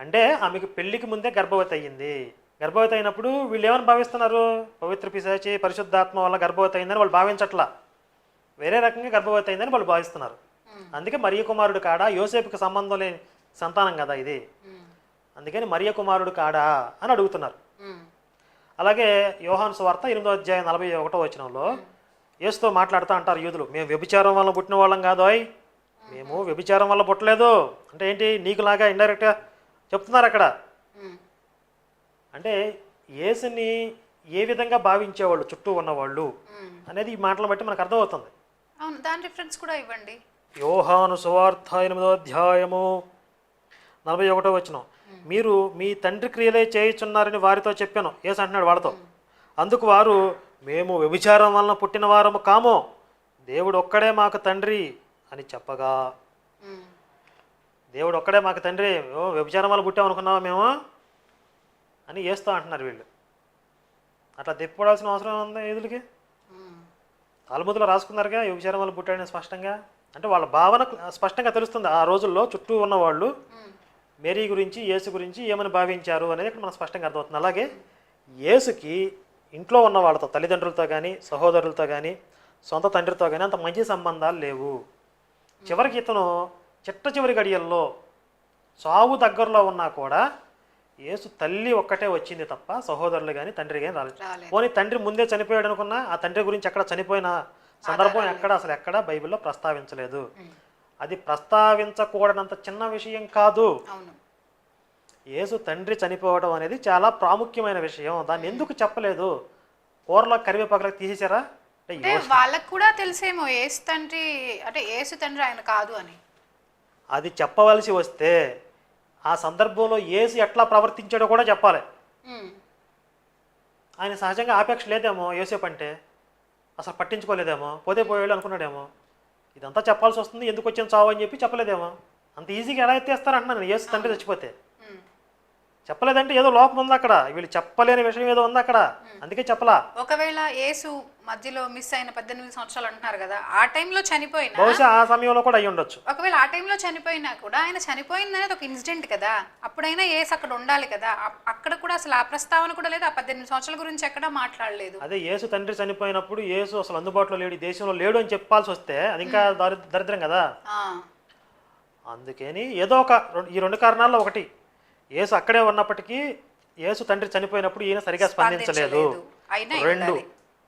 అంటే ఆమెకి పెళ్ళికి ముందే గర్భవతి అయ్యింది. గర్భవతి అయినప్పుడు వీళ్ళు ఏమని భావిస్తున్నారు? పవిత్ర పిశాచి పరిశుద్ధాత్మ వల్ల గర్భవతి అయిందని వాళ్ళు భావించట్లా. వేరే రకంగా గర్భవతి అయిందని వాళ్ళు భావిస్తున్నారు. అందుకే మరియ కుమారుడు కాడా? యోసేపుకి సంబంధం లేని సంతానం కదా ఇది. అందుకని మరియ కుమారుడు కాడా అని అడుగుతున్నారు. అలాగే యోహాను సువార్త ఎనిమిదో అధ్యాయం నలభై ఒకటో వచనంలో యేసుతో మాట్లాడుతూ అంటారు యూదులు మేము వ్యభిచారం వల్ల పుట్టిన వాళ్ళం కాదోయ్ మేము వ్యభిచారం వల్ల పుట్టలేదు. అంటే ఏంటి? నీకులాగా ఇండైరెక్ట్గా చెప్తున్నారు అక్కడ. అంటే యేసుని ఏ విధంగా భావించేవాళ్ళు చుట్టూ ఉన్నవాళ్ళు. అనేది ఈ మాటలను బట్టి మనకు అర్థమవుతుంది. అవును దాని రిఫరెన్స్ కూడా ఇవ్వండి. యోహాను సువార్త ఎనిమిదో అధ్యాయము నలభై ఒకటో వచనం. మీరు మీ తండ్రి క్రియలే చేయుచున్నారని వారితో చెప్పాను. ఏసు అంటున్నాడు వాళ్ళతో అందుకు వారు మేము వ్యభిచారం వలన పుట్టిన వారము కాము. దేవుడు ఒక్కడే మాకు తండ్రి అని చెప్పగా. దేవుడు ఒక్కడే మాకు తండ్రి ఓ వ్యభిచారం వల్ల పుట్టామనుకున్నావా మేము? అని ఏస్తూ అంటున్నారు వీళ్ళు. అట్లా తిప్పడాల్సిన అవసరం ఉంది ఎదులకి ఉమ్, రాసుకున్నారుగా వ్యభిచారం వల్ల పుట్టాడని స్పష్టంగా? అంటే వాళ్ళ భావన స్పష్టంగా తెలుస్తుంది ఆ రోజుల్లో చుట్టూ ఉన్నవాళ్ళు మేరీ గురించి యేసు గురించి ఏమని భావించారు అనేది ఇక్కడ మనకు స్పష్టంగా అర్థమవుతుంది. అలాగే యేసుకి ఇంట్లో ఉన్న వాళ్ళతో తల్లిదండ్రులతో కానీ సహోదరులతో కానీ సొంత తండ్రితో కానీ అంత మంచి సంబంధాలు లేవు. చివరికి ఇతను చిట్ట చివరి గడియల్లో సావు దగ్గరలో ఉన్నా కూడా యేసు తల్లి ఒక్కటే వచ్చింది తప్ప సహోదరులు కానీ తండ్రి కానీ రాలేదు. పోనీ తండ్రి ముందే చనిపోయాడు అనుకున్నా ఆ తండ్రి గురించి ఎక్కడ చనిపోయిన సందర్భం ఎక్కడ అసలు ఎక్కడ బైబిల్లో ప్రస్తావించలేదు. అది ప్రస్తావించకూడనంత చిన్న విషయం కాదు. యేసు తండ్రి చనిపోవడం అనేది చాలా ప్రాముఖ్యమైన విషయం. దాన్ని ఎందుకు చెప్పలేదు? కూరలో కరివేపాకులకు అంటే వాళ్ళకు కూడా తెలిసేమో ఏసు తండ్రి అంటే ఏసు తండ్రి ఆయన కాదు అని. అది చెప్పవలసి వస్తే ఆ సందర్భంలో యేసు ఎట్లా ప్రవర్తించాడో కూడా చెప్పాలి. ఆయన సహజంగా ఆపేక్ష లేదేమో యోసేపు అంటే అసలు పట్టించుకోలేదేమో పోతే పోయాడు అనుకున్నాడేమో. ఇదంతా చెప్పాల్సి వస్తుంది ఎందుకు వచ్చిన చావు అని చెప్పి చెప్పలేదేమో. అంత ఈజీగా ఎలా ఎత్తేస్తారంటున్నాను యేసు తండ్రి చచ్చిపోతే. చెప్పలేదంటే ఏదో లోపం ఉంది అక్కడ. వీళ్ళు చెప్పలేని విషయం ఏదో ఉంది అక్కడ. అందుకే చెప్పలా. ఒకవేళ యేసు మధ్యలో మిస్ అయిన పద్దెనిమిది సంవత్సరాలు అంటున్నారు కదా ఆ టైంలో చనిపోయినా బహుశా ఆ సమయంలో కూడా అయి ఉండొచ్చు. ఒకవేళ ఆ టైంలో చనిపోయినా కూడా ఆయన చనిపోయింది అనేది ఒక ఇన్సిడెంట్ కదా. అప్పుడైనా ఏసు అక్కడ ఉండాలి కదా. అక్కడ కూడా అసలు ఆ ప్రస్తావన కూడా లేదు. ఆ పద్దెనిమిది సంవత్సరాల గురించి ఎక్కడ మాట్లాడలేదు. అదే యేసు తండ్రి చనిపోయినప్పుడు యేసు అసలు అందుబాటులో లేడు. దేశంలో లేడు అని చెప్పాల్సి వస్తే అది ఇంకా దరి- దరిద్రం కదా. అందుకని ఏదో ఒక ఈ రెండు కారణాల్లో ఒకటి. యేసు అక్కడే ఉన్నప్పటికీ యేసు తండ్రి చనిపోయినప్పుడు ఈయన సరిగా స్పందించలేదు. రెండు.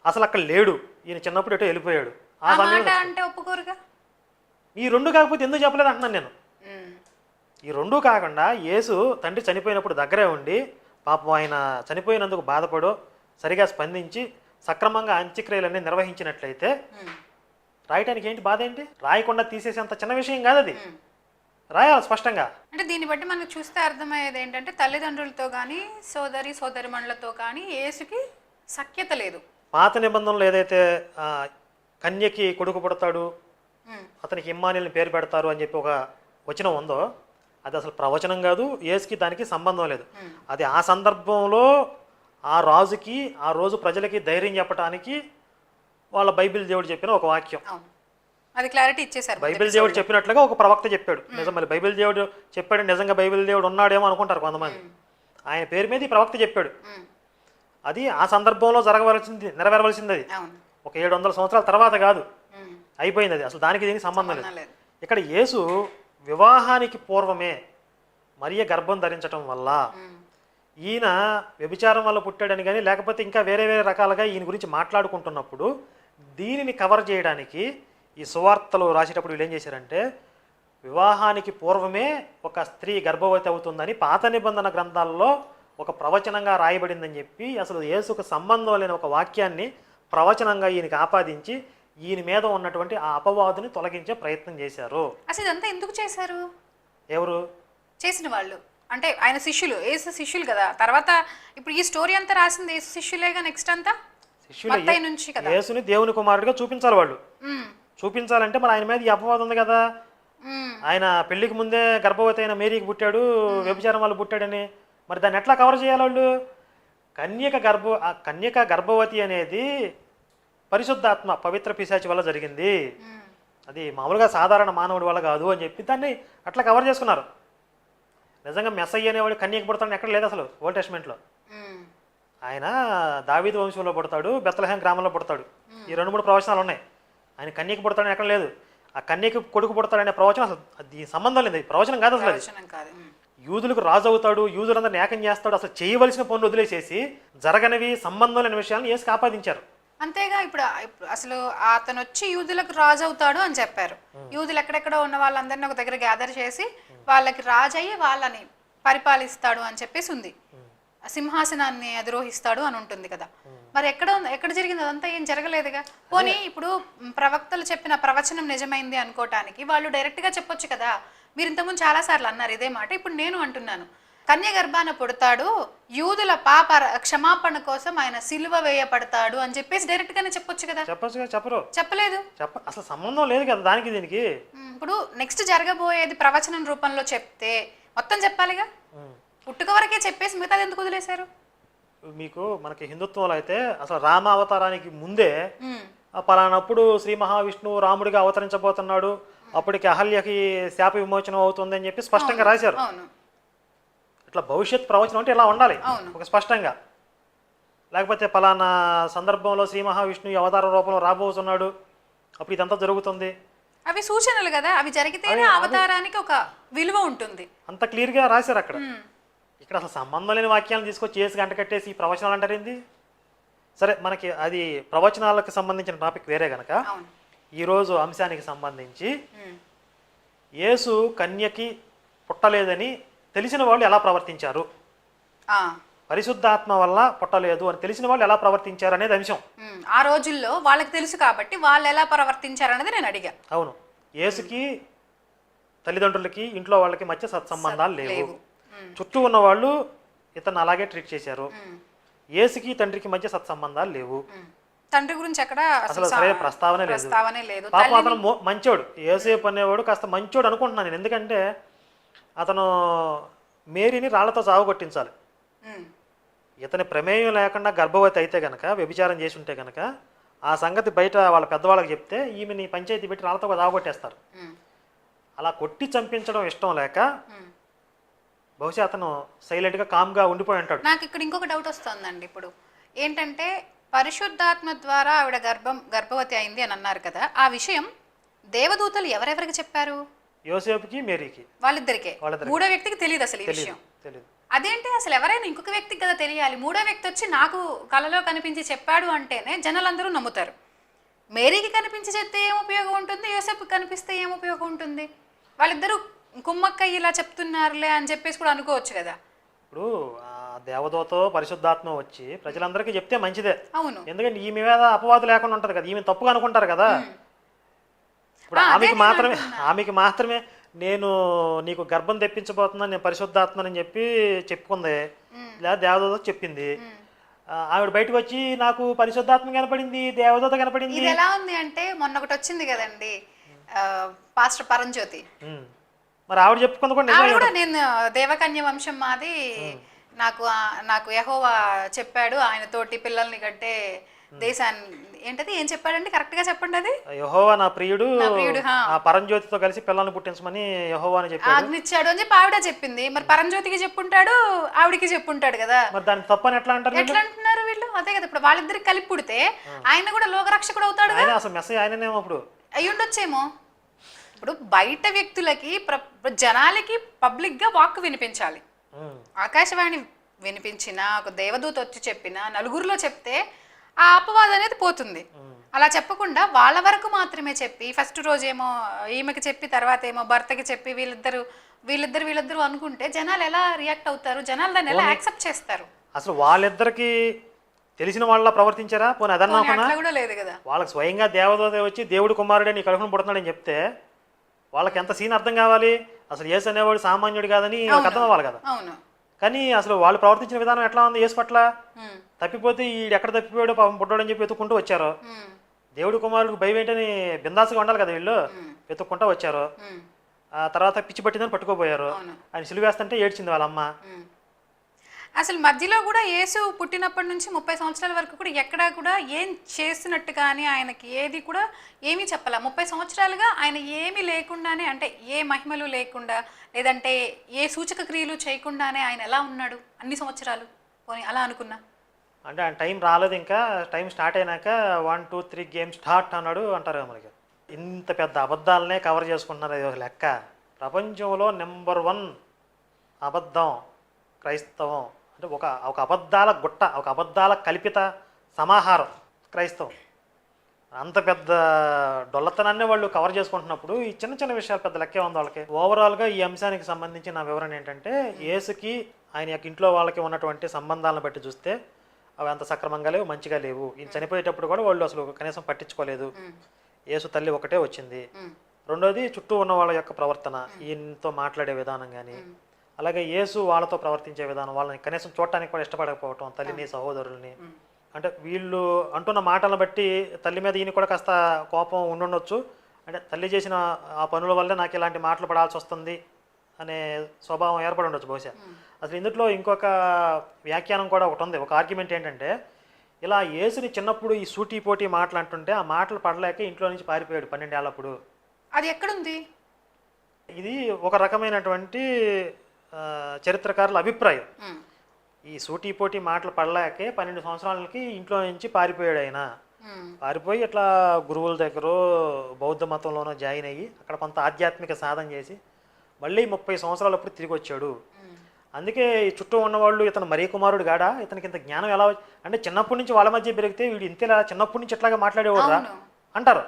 అసలు అక్కడ లేడు. ఈయన చిన్నప్పుడు ఎటో వెళ్ళిపోయాడు. ఆ సమయంలో మాట అంటే ఒప్పుకోరుగా? ఈ రెండు కాకపోతే ఎందుకు చెప్పలేదు అంటున్నాను నేను. ఈ రెండు కాకుండా యేసు తండ్రి చనిపోయినప్పుడు దగ్గరే ఉండి పాపం ఆయన చనిపోయినందుకు బాధపడో సరిగా స్పందించి సక్రమంగా అంత్యక్రియలన్నీ నిర్వహించినట్లయితే రాయటానికి ఏంటి బాధ ఏంటి? రాయకుండా తీసేసేంత చిన్న విషయం కాదు అది. రాయాలి స్పష్టంగా. అంటే దీన్ని బట్టి మనకు చూస్తే అర్థమయ్యేది ఏంటంటే తల్లిదండ్రులతో కానీ సోదరి సోదరిమణులతో కానీ యేసుకి సఖ్యత లేదు. పాత నిబంధనలు ఏదైతే ఆ, కన్యకి కొడుకు పుడతాడు ఉమ్, అతనికి ఇమ్మానిల్ని పేరు పెడతారు అని చెప్పి ఒక వచనం ఉందో అది అసలు ప్రవచనం కాదు ఏసుకి దానికి సంబంధం లేదు. ఉమ్. అది ఆ సందర్భంలో ఆ రాజుకి ఆ రోజు ప్రజలకి ధైర్యం చెప్పడానికి వాళ్ళ బైబిల్ దేవుడు చెప్పిన ఒక వాక్యం. అవును. అది క్లారిటీ ఇచ్చేసారు బైబిల్ దేవుడు చెప్పినట్లుగా ఒక ప్రవక్త చెప్పాడు. నిజం మరి బైబిల్ దేవుడు చెప్పాడు నిజంగా బైబిల్ దేవుడు ఉన్నాడేమో అనుకుంటారు కొంతమంది. ఆయన పేరు మీద ఈ ప్రవక్త చెప్పాడు. ఉమ్, అది ఆ సందర్భంలో జరగవలసింది నెరవేరవలసింది అది. ఒక ఏడు వందల సంవత్సరాల తర్వాత కాదు. అయిపోయింది అది. అసలు దానికి దీనికి సంబంధం లేదు. ఇక్కడ యేసు వివాహానికి పూర్వమే మరియ గర్భం ధరించటం వల్ల ఈయన వ్యభిచారం వల్ల పుట్టాడని కానీ లేకపోతే ఇంకా వేరే వేరే రకాలుగా ఈయన గురించి మాట్లాడుకుంటున్నప్పుడు దీనిని కవర్ చేయడానికి ఈ సువార్తలు రాసేటప్పుడు వీళ్ళు ఏం చేశారంటే వివాహానికి పూర్వమే ఒక స్త్రీ గర్భవతి అవుతుందని పాత నిబంధన గ్రంథాల్లో ఒక ప్రవచనంగా రాయబడిందని చెప్పి అసలు యేసుకు సంబంధం లేని ఒక వాక్యాన్ని ప్రవచనంగా ఈయనకి ఆపాదించి ఈయన మీద ఉన్నటువంటి ఆ అపవాదుని తొలగించే ప్రయత్నం చేశారు. అసలు ఇదంతా ఎందుకు చేశారు? ఎవరు? చేసిన వాళ్ళు. అంటే ఆయన శిష్యులు ఏసు శిష్యులు కదా. తర్వాత ఇప్పుడు ఈ స్టోరీ అంతా రాసింది ఏసు శిష్యులేగా నెక్స్ట్ అంతా? శిష్యులు నుంచి కదా. యేసుని దేవుని కుమారుడిగా చూపించాలి వాళ్ళు. చూపించాలంటే మరి ఆయన మీద ఈ అపవాదం ఉంది కదా. ఆయన పెళ్ళికి ముందే గర్భవతి అయిన మేరీకి పుట్టాడు వ్యభిచారం వల్ల పుట్టాడని. మరి దాన్ని ఎట్లా కవర్ చేయాలి వాళ్ళు? కన్యక గర్భ కన్యక గర్భవతి అనేది పరిశుద్ధాత్మ పవిత్ర పిశాచి వల్ల జరిగింది. అది మామూలుగా సాధారణ మానవుడి వల్ల కాదు అని చెప్పి దాన్ని అట్లా కవర్ చేసుకున్నారు. నిజంగా మెస్సయ్య అనేవాడు కన్యకి పుడతాడని ఎక్కడ లేదు అసలు ఓల్డ్ టెస్ట్మెంట్లో ఆయన దావీదు వంశంలో పుడతాడు బెత్తలహేం గ్రామంలో పుడతాడు. ఈ రెండు మూడు ప్రవచనాలు ఉన్నాయి. ఆయన కన్యకి పుడతాడని ఎక్కడ లేదు. ఆ కన్యకి కొడుకు పుడతాడనే ప్రవచనం అసలు అది సంబంధం లేదు. ప్రవచనం కాదు అసలు అది. యూదులకు రాజు అవుతాడు యూదులందరినీ ఏకం చేస్తాడు అసలు చేయవలసిన పనులు వదిలేసేసి జరగనివి సంబంధం లేని విషయాలను ఏసుకు ఆపాదించారు అంతేగా ఇప్పుడు అసలు అతను వచ్చి యూదులకు రాజు అవుతాడు అని చెప్పారు. యూదులు ఎక్కడెక్కడ ఉన్న వాళ్ళందరినీ ఒక దగ్గర గ్యాదర్ చేసి వాళ్ళకి రాజు అయ్యి వాళ్ళని పరిపాలిస్తాడు అని చెప్పేసి ఉంది. ఆ సింహాసనాన్ని అధిరోహిస్తాడు అని ఉంటుంది కదా. మరి ఎక్కడ ఎక్కడ జరిగింది? అదంతా ఏం జరగలేదుగా? పోనీ ఇప్పుడు ప్రవక్తలు చెప్పిన ప్రవచనం నిజమైంది అనుకోవటానికి వాళ్ళు డైరెక్ట్గా చెప్పొచ్చు కదా? మీరు ఇంతకుముందు చాలా సార్లు అన్నారు ఇదే మాట ఇప్పుడు నేను అంటున్నాను. కన్య గర్భాన పుడతాడు యూదుల పాప క్షమాపణ కోసం ఆయన సిలువ వేయబడతాడు అని చెప్పేసి డైరెక్ట్ గానే చెప్పొచ్చు కదా? చెప్పచ్చు కదా? చెప్పరు. చెప్పలేదు. చెప్ప అసలు సంబంధం లేదు కదా దానికి దీనికి? ఇప్పుడు నెక్స్ట్ జరగబోయేది ప్రవచనం రూపంలో చెప్తే మొత్తం చెప్పాలిగా. పుట్టుక వరకే చెప్పేసి మిగతాది ఎందుకు వదిలేశారు? మీకు మనకి హిందుత్వంలో అయితే అసలు రామ అవతారానికి ముందే పలానప్పుడు శ్రీ మహావిష్ణువు రాముడిగా అవతరించబోతున్నాడు. అప్పటికి అహల్యకి శాప విమోచనం అవుతుంది అని చెప్పి స్పష్టంగా రాశారు. ఇట్లా భవిష్యత్ ప్రవచనం అంటే ఇలా ఉండాలి. ఒక స్పష్టంగా. లేకపోతే పలానా సందర్భంలో శ్రీ మహావిష్ణువు అవతార రూపంలో రాబోతున్నాడు. అప్పుడు ఇదంతా జరుగుతుంది. అవి సూచనలు కదా అవి జరిగితేనే అవతారానికి ఒక విలువ ఉంటుంది. అంత క్లియర్గా రాశారు అక్కడ. ఇక్కడ అసలు సంబంధం లేని వాక్యాలను తీసుకొచ్చి చేసి గంట కట్టేసి ఈ ప్రవచనాలు అంటారేంది సరే మనకి అది ప్రవచనాలకు సంబంధించిన టాపిక్ వేరే గనక ఈరోజు అంశానికి సంబంధించి యేసు కన్యకి పుట్టలేదని తెలిసిన వాళ్ళు ఎలా ప్రవర్తించారు? పరిశుద్ధాత్మ వల్ల పుట్టలేదు అని తెలిసిన వాళ్ళు ఎలా ప్రవర్తించారు అనేది అంశం. ఆ రోజుల్లో వాళ్ళకి తెలుసు కాబట్టి వాళ్ళు ఎలా ప్రవర్తించారు అనేది నేను అడిగా. అవును. యేసుకి తల్లిదండ్రులకి ఇంట్లో వాళ్ళకి మధ్య సత్సంబంధాలు లేవు. చుట్టూ ఉన్న వాళ్ళు ఇతను అలాగే ట్రీట్ చేశారు. మ్, యేసుకి తండ్రికి మధ్య సత్సంబంధాలు లేవు. తండ్రి గురించి ఎక్కడ అసలు సరైన ప్రస్తావనే లేదు. లేదు. పాపం అతను మంచోడు. ఏసేపు అనేవాడు కాస్త మంచోడు అనుకుంటున్నాను నేను. ఎందుకంటే అతను మేరీని రాళ్ళతో చావు కొట్టించాలి ఇతని ప్రమేయం లేకుండా గర్భవతి అయితే గనక వ్యభిచారం చేసి ఉంటే గనక ఆ సంగతి బయట వాళ్ళ పెద్దవాళ్ళకి చెప్తే ఈమెని పంచాయతీ పెట్టి రాళ్ళతో చావు కొట్టేస్తారు అలా కొట్టి చంపించడం ఇష్టం లేక. బహుశా అతను సైలెంట్గా కామ్గా ఉండిపోయి ఉంటాడు. నాకు ఇక్కడ ఇంకొక డౌట్ వస్తుందండి ఇప్పుడు. ఏంటంటే పరిశుద్ధాత్మ ద్వారా ఆవిడ గర్భం గర్భవతి అయింది అని అన్నారు కదా ఆ విషయం దేవదూతలు ఎవరెవరికి చెప్పారు? యోసేపుకి మేరీకి. వాళ్ళిద్దరికే. మూడో వ్యక్తికి తెలియదు అసలు ఈ విషయం. తెలియదు అదేంటి అసలు ఎవరైనా ఇంకొక వ్యక్తికి కదా తెలియాలి? మూడో వ్యక్తి వచ్చి నాకు కలలో కనిపించి చెప్పాడు అంటేనే జనాలందరూ నమ్ముతారు. మేరీకి కనిపించి చెప్తే ఏం ఉపయోగం ఉంటుంది? యోసేపుకి కనిపిస్తే ఏం ఉపయోగం ఉంటుంది? వాళ్ళిద్దరూ కుమ్మక్క ఇలా చెప్తున్నారులే అని చెప్పేసి కూడా అనుకోవచ్చు కదా. ఇప్పుడు ఆ దేవదూతో పరిశుద్ధాత్మ వచ్చి ప్రజలందరికీ చెప్తే మంచిదే. అవును. ఎందుకంటే ఈమె మీద అపవాదు లేకుండా ఉంటుంది కదా ఈమె తప్పుగా అనుకుంటారు కదా. ఇప్పుడు ఆ, అదే ఆమెకి నేను మాత్రమే ఆమెకి మాత్రమే నేను నీకు గర్భం తెప్పించబోతున్నాను నేను పరిశుద్ధాత్మని చెప్పి చెప్పుకుంది. లేదా దేవదూత చెప్పింది. ఆ, ఆవిడ బయటకు వచ్చి నాకు పరిశుద్ధాత్మ కనపడింది దేవదూత కనపడింది. ఇది ఎలా ఉంది అంటే మొన్న ఒకటి వచ్చింది కదండి ఆ, పాస్టర్ పరంజ్యోతి. ఉమ్. మరి ఆవిడ చెప్పుకుంది కూడా నిజమే ఆవిడ కూడా నేను దేవకన్య వంశం మాది. నాకు ఆ- నాకు యహోవా చెప్పాడు ఆయన తోటి పిల్లల్ని కట్టే దేశాన్ని. ఏంటది? ఏం చెప్పాడండి? కరెక్ట్గా చెప్పండి అది. యహోవా నా ప్రియుడు నా ప్రియుడు, హా. ఆ పరంజ్యోతితో కలిసి పిల్లల్ని పుట్టించమని యహోవా అని చెప్పాడు. ఆజ్ఞిచ్చాడు అని చెప్పి ఆవిడ చెప్పింది. మరి పరంజ్యోతికి చెప్పుంటాడు ఆవిడికి చెప్పుంటాడు కదా. మరి దానికి తప్పని ఎట్లా అంటారు వీళ్ళు? ఎట్లా అంటున్నారు వీళ్ళు? అదే కదా ఇప్పుడు వాళ్ళిద్దరికి కలిపి పుడితే ఆయన కూడా లోకరక్షకుడు అవుతాడు ఆయన అసలు మెసేజ్ ఆయననేమో అప్పుడు. అయి ఉండొచ్చేమో ఇప్పుడు బయట వ్యక్తులకి జనాలకి పబ్లిక్గా వాక్ వినిపించాలి. ఉమ్. వినిపించిన ఒక దేవదూత వచ్చి చెప్పిన నలుగురిలో చెప్తే ఆ అపవాదం అనేది పోతుంది. అలా చెప్పకుండా వాళ్ళ వరకు మాత్రమే చెప్పి ఫస్ట్ రోజేమో ఈమెకి చెప్పి తర్వాత ఏమో భర్తకి చెప్పి వీళ్ళిద్దరు వీళ్ళిద్దరు వీళ్ళిద్దరు అనుకుంటే జనాలు ఎలా రియాక్ట్ అవుతారు? జనాలు దాన్ని ఎలా యాక్సెప్ట్ చేస్తారు? అసలు వాళ్ళిద్దరికి తెలిసిన వాళ్ళ ప్రవర్తించారా? పోనీ అదన్నా కూడా లేదు కదా. వాళ్ళకి స్వయంగా దేవదూత వచ్చి దేవుడు కుమారుడే నీ కడుపున పుడుతున్నాడని చెప్తే వాళ్ళకి ఎంత సీన్ అర్థం కావాలి? అసలు యేసు అనేవాడు సామాన్యుడు కాదని అర్థం అవ్వాలి కదా. కానీ అసలు వాళ్ళు ప్రవర్తించిన విధానం ఎట్లా ఉంది యేసు పట్ల? తప్పిపోతే ఈ ఎక్కడ తప్పిపోయాడో పాపం పుట్టాడని చెప్పి వెతుక్కుంటూ వచ్చారు. దేవుడు కుమారుడికి భయం ఏంటని బిందాసుగా ఉండాలి కదా వీళ్ళు? వెతుక్కుంటూ వచ్చారు. ఆ తర్వాత పిచ్చి పట్టిందని పట్టుకోపోయారు. ఆయన సిలువేస్తుంటే ఏడ్చింది వాళ్ళ అమ్మ ఉమ్. అసలు మధ్యలో కూడా యేసు పుట్టినప్పటి నుంచి ముప్పై సంవత్సరాల వరకు కూడా ఎక్కడా కూడా ఏం చేస్తున్నట్టు కానీ ఆయనకి ఏది కూడా ఏమీ చెప్పాల. ముప్పై సంవత్సరాలుగా ఆయన ఏమీ లేకుండానే అంటే ఏ మహిమలు లేకుండా లేదంటే ఏ సూచక క్రియలు చేయకుండానే ఆయన ఎలా ఉన్నాడు? అన్ని సంవత్సరాలు పోనీ అలా అనుకున్నా. అంటే ఆయన టైం రాలేదు ఇంకా. టైం స్టార్ట్ అయినాక one two three game start అన్నాడు అంటారు మనకి. ఇంత పెద్ద అబద్ధాలనే కవర్ చేసుకుంటున్నారు ఇది ఒక లెక్క. ప్రపంచంలో నెంబర్ వన్ అబద్ధం క్రైస్తవం. అంటే ఒక ఒక అబద్ధాల గుట్ట ఒక అబద్ధాల కల్పిత సమాహారం క్రైస్తవం. అంత పెద్ద డొల్లతనాన్ని వాళ్ళు కవర్ చేసుకుంటున్నప్పుడు ఈ చిన్న చిన్న విషయాలు పెద్ద లెక్కే ఉంది వాళ్ళకి. ఓవరాల్గా ఈ అంశానికి సంబంధించి నా వివరణ ఏంటంటే యేసుకి ఆయన యొక్క ఇంట్లో వాళ్ళకి ఉన్నటువంటి సంబంధాలను బట్టి చూస్తే అవి అంత సక్రమంగా లేవు మంచిగా లేవు. ఈయన చనిపోయేటప్పుడు కూడా వాళ్ళు అసలు కనీసం పట్టించుకోలేదు. యేసు తల్లి ఒకటే వచ్చింది. రెండోది చుట్టూ ఉన్న వాళ్ళ యొక్క ప్రవర్తన ఈయనతో మాట్లాడే విధానం కానీ అలాగే యేసు వాళ్ళతో ప్రవర్తించే విధానం వాళ్ళని కనీసం చూడటానికి కూడా ఇష్టపడకపోవటం తల్లిని సహోదరుల్ని. అంటే వీళ్ళు అంటున్న మాటలను బట్టి తల్లి మీద ఈయన కూడా కాస్త కోపం ఉండుండొచ్చు. అంటే తల్లి చేసిన ఆ పనుల వల్లే నాకు ఇలాంటి మాటలు పడాల్సి వస్తుంది అనే స్వభావం ఏర్పడి ఉండొచ్చు బహుశా. అసలు ఇందులో ఇంకొక వ్యాఖ్యానం కూడా ఒకటి ఉంది. ఒక ఆర్గ్యుమెంట్ ఏంటంటే ఇలా యేసుని చిన్నప్పుడు ఈ సూటి పోటీ మాటలు అంటుంటే ఆ మాటలు పడలేక ఇంట్లో నుంచి పారిపోయాడు పన్నెండేళ్ళప్పుడు. అది ఎక్కడుంది? ఇది ఒక రకమైనటువంటి చరిత్రకారుల అభిప్రాయం. ఈ సూటిపోటి మాటలు పడలేకే పన్నెండు సంవత్సరాలకి ఇంట్లో నుంచి పారిపోయాడు ఆయన. పారిపోయి ఇట్లా గురువుల దగ్గర బౌద్ధ మతంలోనో జాయిన్ అయ్యి అక్కడ కొంత ఆధ్యాత్మిక సాధన చేసి మళ్ళీ ముప్పై సంవత్సరాలప్పుడు తిరిగి వచ్చాడు. అందుకే ఈ చుట్టూ ఉన్నవాళ్ళు ఇతను మరీ కుమారుడు గాడా ఇతనికి ఇంత జ్ఞానం ఎలా అంటే చిన్నప్పటి నుంచి వాళ్ళ మధ్య పెరిగితే వీడు ఇంతేలా చిన్నప్పటి నుంచి ఎట్లాగా మాట్లాడేవాడు అవును. అంటారు.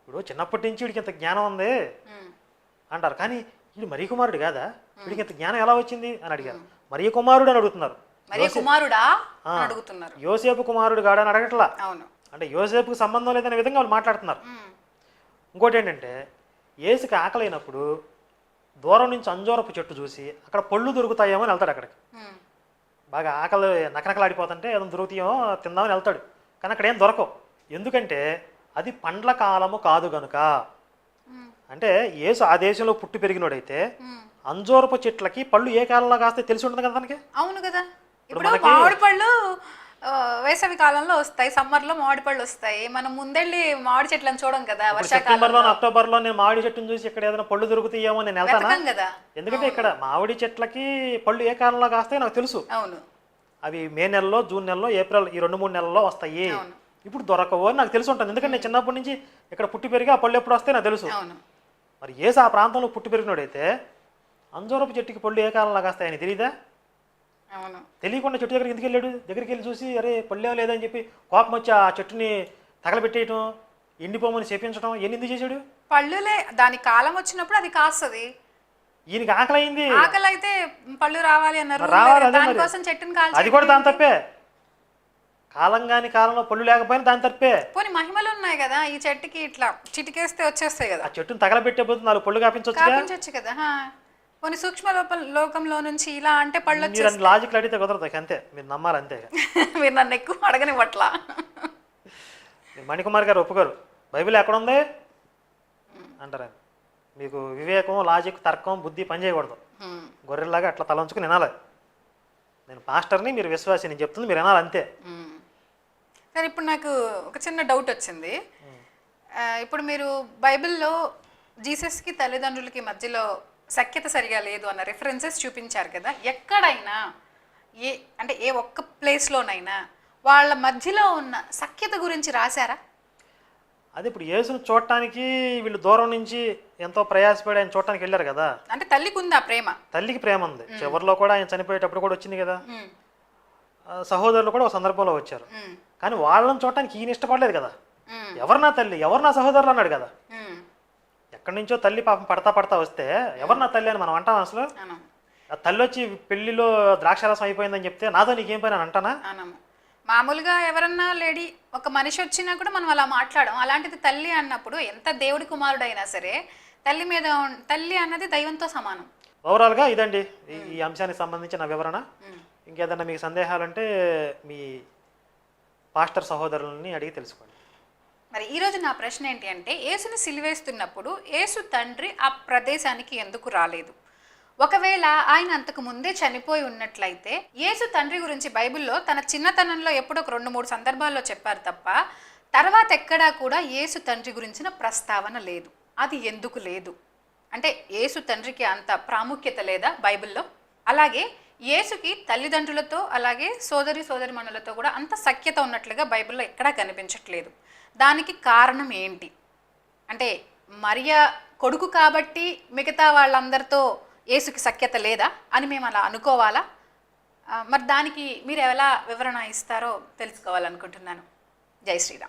ఇప్పుడు చిన్నప్పటి నుంచి వీడికి ఇంత జ్ఞానం ఉంది? అంటారు. కానీ వీడు మరీ కుమారుడు కాదా? వీడికి ఇంత జ్ఞానం ఎలా వచ్చింది? అని అడిగారు. మరీ కుమారుడు అని అడుగుతున్నారు. కుమారుడా? యోసేపు కుమారుడు కాడా అని అడగట్లా? అవును. అంటే యోసేపుకు సంబంధం లేదనే విధంగా వాళ్ళు మాట్లాడుతున్నారు. ఇంకోటి ఏంటంటే ఏసుకి ఆకలైనప్పుడు దూరం నుంచి అంజూరపు చెట్టు చూసి అక్కడ పళ్ళు దొరుకుతాయేమో అని వెళ్తాడు అక్కడికి. బాగా ఆకలి నకనకలాడిపోతుంటే ఏదో దొరుకుతాయేమో తిందామని వెళ్తాడు. కానీ అక్కడ ఏం దొరకవు. ఎందుకంటే అది పండ్ల కాలము కాదు గనుక. అంటే యేసు ఆ దేశంలో పుట్టి పెరిగినోడైతే. అంజూరపు చెట్లకి పళ్ళు ఏ కాలంలో కాస్తే తెలిసి ఉంటుంది కదా తనకి? అవును కదా. ఇప్పుడు మామిడి పళ్ళు వేసవి కాలంలో వస్తాయి సమ్మర్లో మామిడి పళ్ళు వస్తాయి. మనం ముందెళ్ళి మామిడి చెట్లను చూడం కదా వర్షాకాలం సెప్టెంబర్లో అక్టోబర్లో నేను మామిడి చెట్టును చూసి ఇక్కడ ఏదైనా పళ్ళు దొరుకుతాయేమో నేను వెళ్తానా? కదా. ఎందుకంటే ఇక్కడ మామిడి చెట్లకి పళ్ళు ఏ కాలంలో కాస్తాయో నాకు తెలుసు. అవును. అవి మే నెలలో జూన్ నెలలో ఏప్రిల్ ఈ రెండు మూడు నెలల్లో వస్తాయి. ఇప్పుడు దొరకవు అని నాకు తెలిసి ఉంటుంది ఎందుకంటే నేను చిన్నప్పటి నుంచి ఇక్కడ పుట్టి పెరిగి ఆ పళ్ళు ఎప్పుడు వస్తాయి నాకు తెలుసు. మరి ఏసు ఆ ప్రాంతంలో పుట్టి పెరిగినోడైతే అంజూరపు చెట్టుకి పళ్ళు ఏ కాలంలో కాస్తాయని తెలియదా తెలియకుండా చెట్టు దగ్గరికి ఎందుకు వెళ్ళాడు? దగ్గరికి వెళ్ళి చూసి అరే పళ్ళేం లేదని చెప్పి కోపం వచ్చి ఆ చెట్టుని తగలబెట్టేయటం ఎండిపోమని చేపించడం ఎన్ని ఎందుకు చేశాడు? పళ్ళులే దాని కాలం వచ్చినప్పుడు అది కాస్తుంది. ఈయనకి ఆకలైంది. ఆకలి అయితే పళ్ళు రావాలి అన్నారు. దానికోసం చెట్టుని కాల్చి అది కూడా దాని తప్పే. కాలం కాని కాలంలో పళ్ళు లేకపోయినా దాని తప్పే. పోనీ మహిమలు ఉన్నాయి కదా ఈ చెట్టుకి ఇట్లా చిటికేస్తే వచ్చేస్తాయి కదా. ఆ చెట్టుని తగలబెట్టే బదులు నాలుగు పళ్ళు కాపించవచ్చుగా కాపించవచ్చు కదా హా. పోనీ సూక్ష్మ లోప లోకంలో నుంచి ఇలా అంటే పళ్ళు మీరు అన్ని లాజిక్లు అడిగితే కుదరదు ఇక అంతే. మీరు నమ్మాలి అంతే. ఇక. మీరు నన్ను ఎక్కువ అడగనివ్వట్లా. మీరు మణికుమార్ గారు ఒప్పుకోరు. బైబిల్ ఎక్కడ ఉంది? అంటారు ఆయన. మీకు వివేకం లాజిక్ తర్కం బుద్ధి పని చేయకూడదు. హ్మ్. గొర్రెల్లాగా అట్లా తల ఉంచుకుని వినాలి. నేను పాస్టర్ని మీరు విశ్వాసి నేను చెప్తుంది మీరు వినాలి అంతే. సరే ఇప్పుడు నాకు ఒక చిన్న డౌట్ వచ్చింది. ఇప్పుడు మీరు బైబిల్లో జీసస్కి తల్లిదండ్రులకి మధ్యలో సఖ్యత సరిగా లేదు అన్న రెఫరెన్సెస్ చూపించారు కదా. ఎక్కడైనా ఏ అంటే ఏ ఒక్క ప్లేస్లోనైనా వాళ్ళ మధ్యలో ఉన్న సఖ్యత గురించి రాశారా? అది ఇప్పుడు యేసును చూడటానికి వీళ్ళు దూరం నుంచి ఎంతో ప్రయాసపడి ఆయన చూడటానికి వెళ్ళారు కదా. అంటే తల్లికి ఉంది ఆ ప్రేమ. తల్లికి ప్రేమ ఉంది. చివరిలో కూడా ఆయన చనిపోయేటప్పుడు కూడా వచ్చింది కదా. సహోదరులు కూడా ఒక సందర్భంలో వచ్చారు. కానీ వాళ్ళని చూడటానికి ఈయన ఇష్టపడలేదు కదా. ఎవరు నా తల్లి ఎవరు నా సహోదరులు అన్నాడు కదా. ఎక్కడి నుంచో తల్లి పాపం పడతా పడతా వస్తే ఎవరు నా తల్లి అని మనం అంటాం అసలు? తల్లి వచ్చి పెళ్ళిలో ద్రాక్షారసం అయిపోయిందని చెప్తే నాతో నీకేం పని అని అంటానా? మామూలుగా ఎవరన్నా లేడీ ఒక మనిషి వచ్చినా కూడా మనం అలా మాట్లాడం అలాంటిది తల్లి అన్నప్పుడు ఎంత దేవుడి కుమారుడైనా సరే తల్లి మీద తల్లి అన్నది దైవంతో సమానం. ఓవరాల్గా ఇదండి. ఈ అంశానికి సంబంధించిన వివరణ. మ్మ్. ఇంకేదన్నా మీకు సందేహాలుంటే మీ పాస్టర్ సహోదరులని అడిగి తెలుసుకోండి. మరి ఈరోజు నా ప్రశ్న ఏంటి అంటే యేసుని సిలివేస్తున్నప్పుడు యేసు తండ్రి ఆ ప్రదేశానికి ఎందుకు రాలేదు? ఒకవేళ ఆయన అంతకు ముందే చనిపోయి ఉన్నట్లయితే యేసు తండ్రి గురించి బైబిల్లో తన చిన్నతనంలో ఎప్పుడో ఒక రెండు మూడు సందర్భాల్లో చెప్పారు తప్ప తర్వాత ఎక్కడా కూడా యేసు తండ్రి గురించిన ప్రస్తావన లేదు. అది ఎందుకు లేదు? అంటే యేసు తండ్రికి అంత ప్రాముఖ్యత లేదా బైబిల్లో? అలాగే యేసుకి తల్లిదండ్రులతో అలాగే సోదరి సోదరి మనులతో కూడా అంత సఖ్యత ఉన్నట్లుగా బైబిల్లో ఎక్కడా కనిపించట్లేదు. దానికి కారణం ఏంటి? అంటే మరియ కొడుకు కాబట్టి మిగతా వాళ్ళందరితో యేసుకి సఖ్యత లేదా అని మేము అలా అనుకోవాలా? మరి దానికి మీరు ఎలా వివరణ ఇస్తారో తెలుసుకోవాలనుకుంటున్నాను. జై శ్రీరామ్.